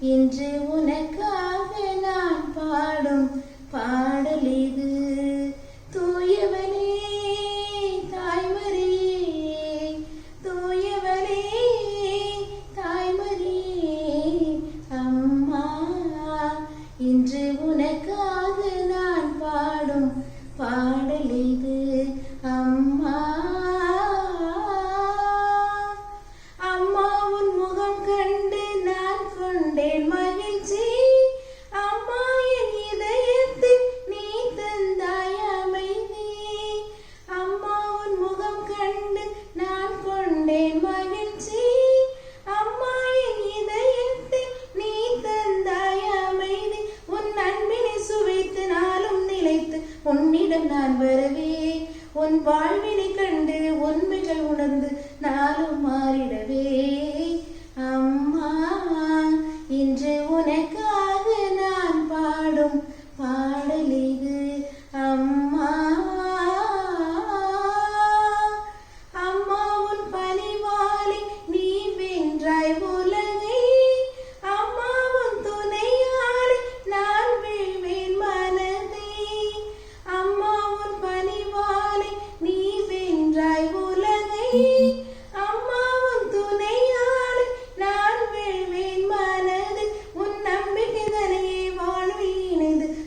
இன்று உனக்காக நான் பாடும் பாடல் இது. தூயவனே தாய்மரியே தூயவனே தாய்மரியே அம்மா இன்று உனக்காக உன் வாழ்வினை கண்டு உண்மைகள் உணர்ந்து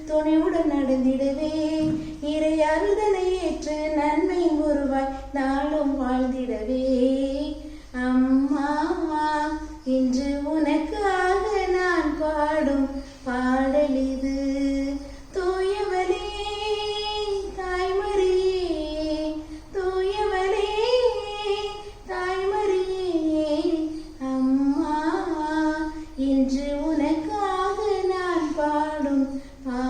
துணையுடன் நடந்திடவே. இறை அறுதலை ஏற்று நன்மை உருவாய் நாளும் வாழ்ந்திடவே. அம்மா இன்று உனக்காக நான் பாடும் பா ആ